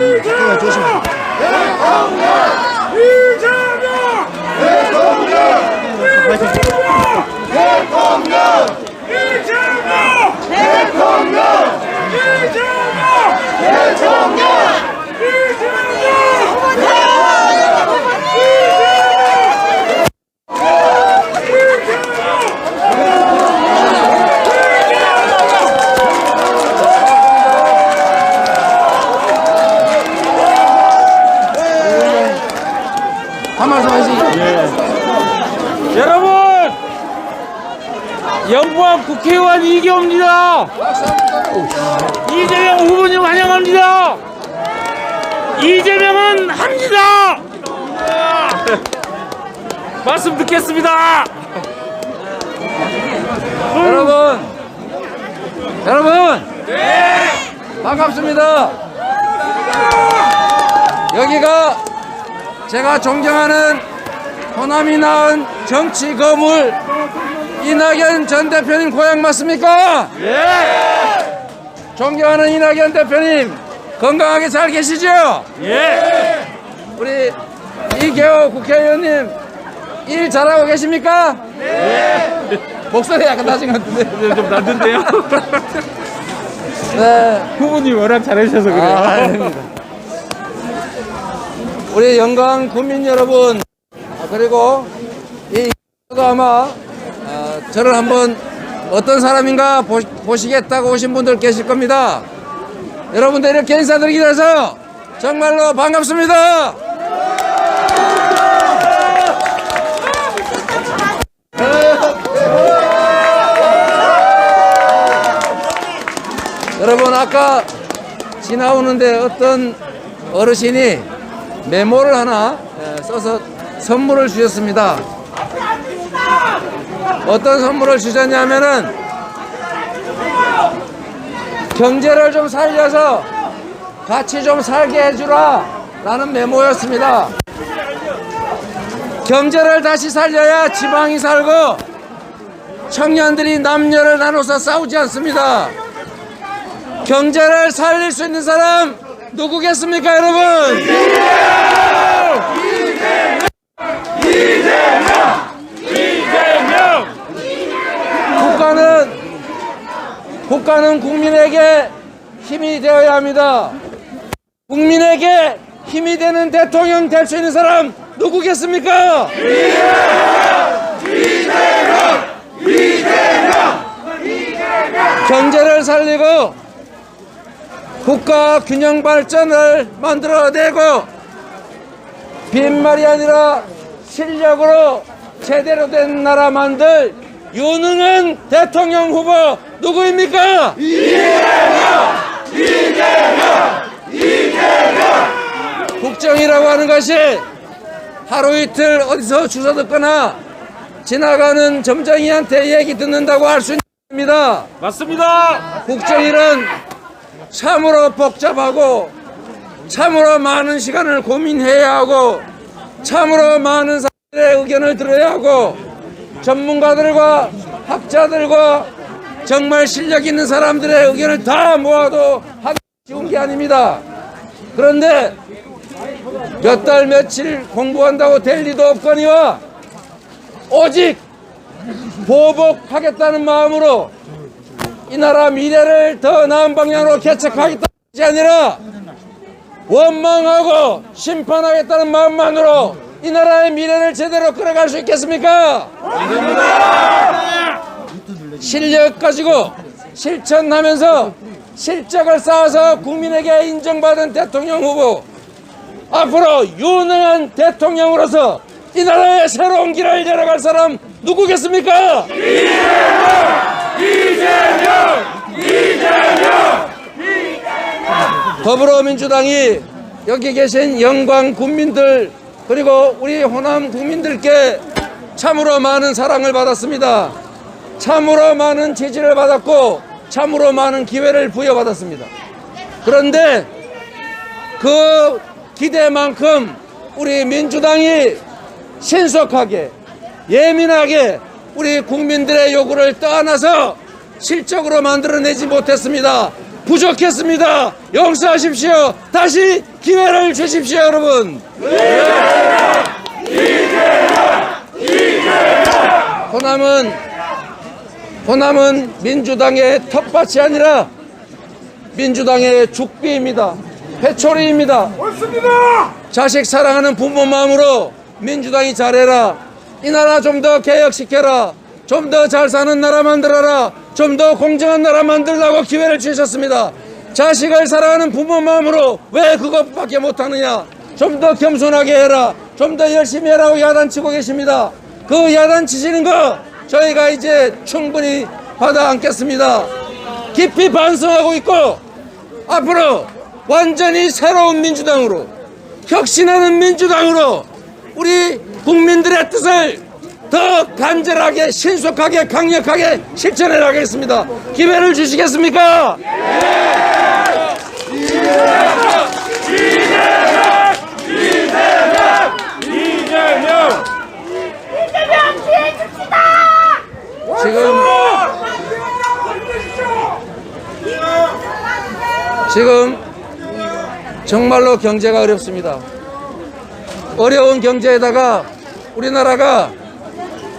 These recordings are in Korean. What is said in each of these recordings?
그거 조심해. 한 말씀 하시죠. 여러분 영부학 국회의원 이기호입니다. 이재명 후보님 환영합니다. 이재명은 합니다. 말씀 듣겠습니다. 여러분, 여러분, 반갑습니다. 여기가 제가 존경하는 호남이 낳은 정치 거물 이낙연 전 대표님 고향 맞습니까? 예. 존경하는 이낙연 대표님 건강하게 잘 계시죠? 예. 우리 이계호 국회의원님 일 잘하고 계십니까? 목소리 약간 낮은 것 같은데. 좀 낮은데요 네. 후보님 워낙 잘하셔서 그래요 아, 아닙니다. 우리 영광 국민 여러분 아, 그리고 이가 아마 아, 저를 한번 어떤 사람인가 보, 보시겠다고 오신 분들 계실 겁니다. 여러분들 이렇게 인사드리기 위해서 정말로 반갑습니다. 여러분 아까 지나오는데 어떤 어르신이 메모를 하나 에, 써서 선물을 주셨습니다. 어떤 선물을 주셨냐면은 경제를 좀 살려서 같이 좀 살게 해주라 라는 메모였습니다. 경제를 다시 살려야 지방이 살고 청년들이 남녀를 나눠서 싸우지 않습니다. 경제를 살릴 수 있는 사람 누구겠습니까, 여러분? 이재명 국가는 국가는 국민에게 힘이 되어야 합니다. 국민에게 힘이 되는 대통령 될 수 있는 사람 누구겠습니까? 경제를 살리고 국가 균형 발전을 만들어내고 빈말이 아니라 실력으로 제대로 된 나라 만들 유능한 대통령 후보 누구입니까? 국정이라고 하는 것이 하루 이틀 어디서 주워 듣거나 지나가는 점쟁이한테 얘기 듣는다고 할 수 있는 겁니다. 맞습니다 국정일은 참으로 복잡하고 참으로 많은 시간을 고민해야 하고 참으로 많은 사람들의 의견을 들어야 하고 전문가들과 학자들과 정말 실력 있는 사람들의 의견을 다 모아도 하기 쉬운 게 아닙니다. 그런데 몇 달 며칠 공부한다고 될 리도 없거니와 오직 보복하겠다는 마음으로 이 나라 미래를 더 나은 방향으로 개척하겠다는 것이 아니라 원망하고 심판하겠다는 마음만으로 이 나라의 미래를 제대로 끌어갈 수 있겠습니까? 실력 가지고 실천하면서 실적을 쌓아서 국민에게 인정받은 대통령 후보 앞으로 유능한 대통령으로서 이 나라의 새로운 길을 열어갈 사람 누구겠습니까? 더불어민주당이 여기 계신 영광 국민들 그리고 우리 호남 국민들께 참으로 많은 사랑을 받았습니다. 참으로 많은 지지를 받았고 참으로 많은 기회를 부여받았습니다. 그런데 그 기대만큼 우리 민주당이 신속하게 예민하게 우리 국민들의 요구를 떠안아서 실적으로 만들어내지 못했습니다. 부족했습니다. 용서하십시오. 다시 기회를 주십시오, 여러분. 호남은 호남은 민주당의 텃밭이 아니라 민주당의 죽비입니다. 회초리입니다. 자식 사랑하는 부모 마음으로 민주당이 잘해라. 이 나라 좀 더 개혁시켜라. 좀 더 잘 사는 나라 만들어라. 좀 더 공정한 나라 만들라고 기회를 주셨습니다. 자식을 사랑하는 부모 마음으로 왜 그것밖에 못하느냐? 좀 더 겸손하게 해라. 좀 더 열심히 해라고 야단치고 계십니다. 그 야단치시는 거 저희가 이제 충분히 받아 안겠습니다. 깊이 반성하고 있고 앞으로 완전히 새로운 민주당으로 혁신하는 민주당으로 우리 국민들의 뜻을 더 간절하게 신속하게 강력하게 실천해 나가겠습니다. 기회를 주시겠습니까? 이재명! 이재명 피해 줍시다! 지금 지금 정말로 경제가 어렵습니다. 어려운 경제에다가 우리나라가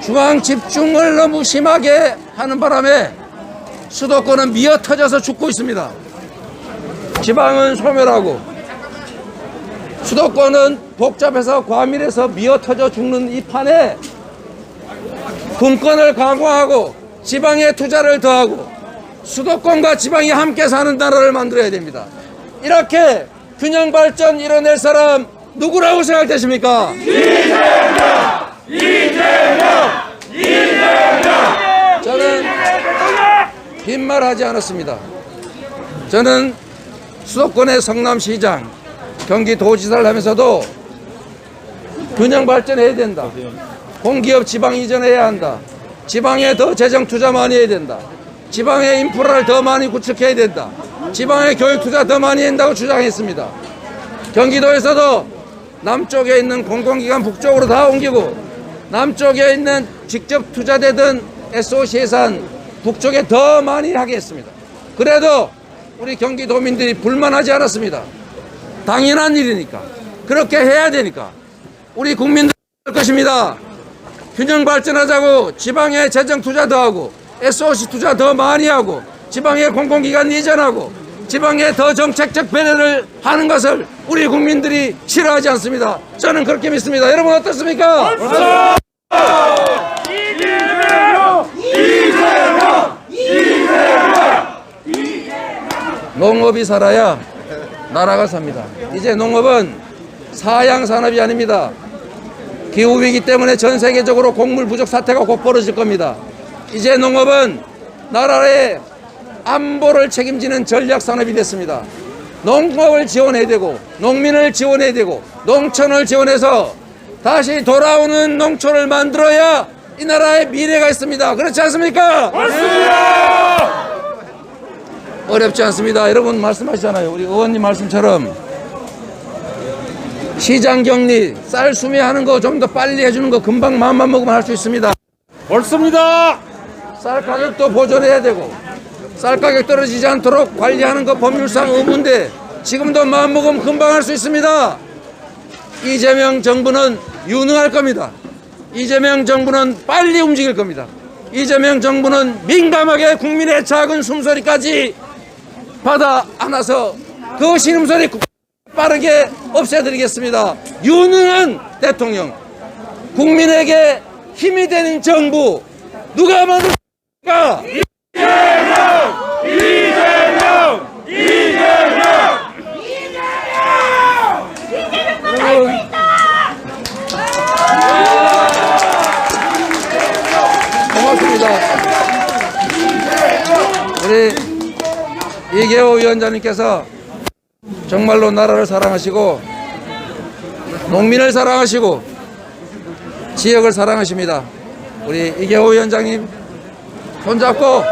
중앙 집중을 너무 심하게 하는 바람에 수도권은 미어 터져서 죽고 있습니다. 지방은 소멸하고 수도권은 복잡해서 과밀해서 미어 터져 죽는 이 판에 분권을 강화하고 지방에 투자를 더하고 수도권과 지방이 함께 사는 나라를 만들어야 됩니다. 이렇게 균형 발전 이뤄낼 사람 누구라고 생각되십니까? 저는 빈말 하지 않았습니다. 저는 수도권의 성남시장, 경기도지사를 하면서도 균형 발전해야 된다. 공기업 지방 이전해야 한다. 지방에 더 재정 투자 많이 해야 된다. 지방의 인프라를 더 많이 구축해야 된다. 지방의 교육 투자 더 많이 한다고 주장했습니다. 경기도에서도 남쪽에 있는 공공기관 북쪽으로 다 옮기고 남쪽에 있는 직접 투자되던 SOC 예산 북쪽에 더 많이 하겠습니다. 그래도 우리 경기도민들이 불만하지 않았습니다. 당연한 일이니까 그렇게 해야 되니까 우리 국민들 할 것입니다. 균형 발전하자고 지방에 재정 투자 더 하고 SOC 투자 더 많이 하고 지방에 공공기관 이전하고 지방에 더 정책적 배려를 하는 것을 우리 국민들이 싫어하지 않습니다. 저는 그렇게 믿습니다. 여러분 어떻습니까? 농업이 살아야 나라가 삽니다. 이제 농업은 사양 산업이 아닙니다. 기후 위기 때문에 전 세계적으로 곡물 부족 사태가 곧 벌어질 겁니다. 이제 농업은 나라의 안보를 책임지는 전략 산업이 됐습니다. 농업을 지원해야 되고 농민을 지원해야 되고 농촌을 지원해서 다시 돌아오는 농촌을 만들어야 이 나라의 미래가 있습니다. 그렇지 않습니까? 어렵지 않습니다. 여러분 말씀하시잖아요. 우리 의원님 말씀처럼 시장 격리, 쌀 수매하는 거 좀 더 빨리 해주는 거 금방 마음만 먹으면 할 수 있습니다. 옳습니다! 쌀 가격도 보존해야 되고 쌀 가격 떨어지지 않도록 관리하는 거 법률상 의무인데 지금도 마음 먹으면 금방 할 수 있습니다. 이재명 정부는 유능할 겁니다. 이재명 정부는 빨리 움직일 겁니다. 이재명 정부는 민감하게 국민의 작은 숨소리까지 받아 안아서 그 신음소리 빠르게 없애드리겠습니다. 유능한 대통령, 국민에게 힘이 되는 정부 누가 만들까? 여러분, 고맙습니다. 우리 이계호 위원장님께서 정말로 나라를 사랑하시고 농민을 사랑하시고 지역을 사랑하십니다. 우리 이계호 위원장님 손잡고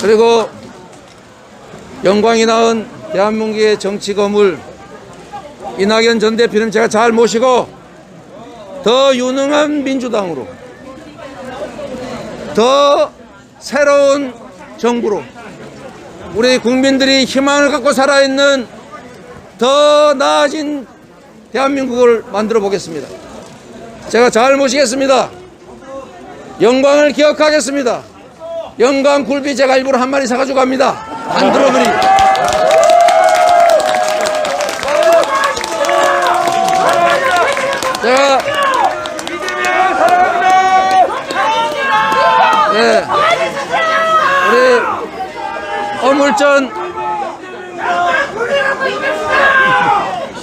그리고 영광이 낳은 대한민국의 정치 거물 이낙연 전 대표님 제가 잘 모시고 더 유능한 민주당으로 더 새로운 정부로 우리 국민들이 희망을 갖고 살아있는 더 나아진 대한민국을 만들어 보겠습니다. 제가 잘 모시겠습니다. 영광을 기억하겠습니다. 영광 굴비 제가 일부러 한 마리 사가지고 갑니다. 안 들어버리. 제가 예, 우리 어물전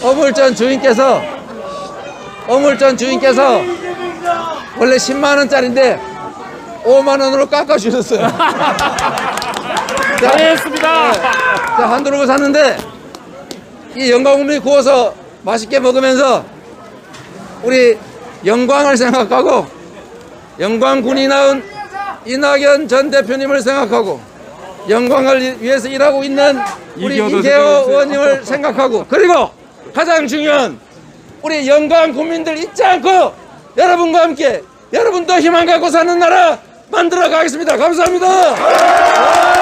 어물전 주인께서 어물전 주인께서 원래 10만 원짜리인데 5만 원으로 깎아 주셨어요. 잘했습니다. 자, 한두릅을 샀는데 이 영광국리 구워서 맛있게 먹으면서 우리 영광을 생각하고 영광군이 낳은 이낙연 전 대표님을 생각하고 영광을 위해서 일하고 있는 우리 이계호. 의원님을 생각하고 그리고 가장 중요한 우리 영광 국민들 잊지 않고 여러분과 함께 여러분도 희망 갖고 사는 나라 만들어 가겠습니다. 감사합니다.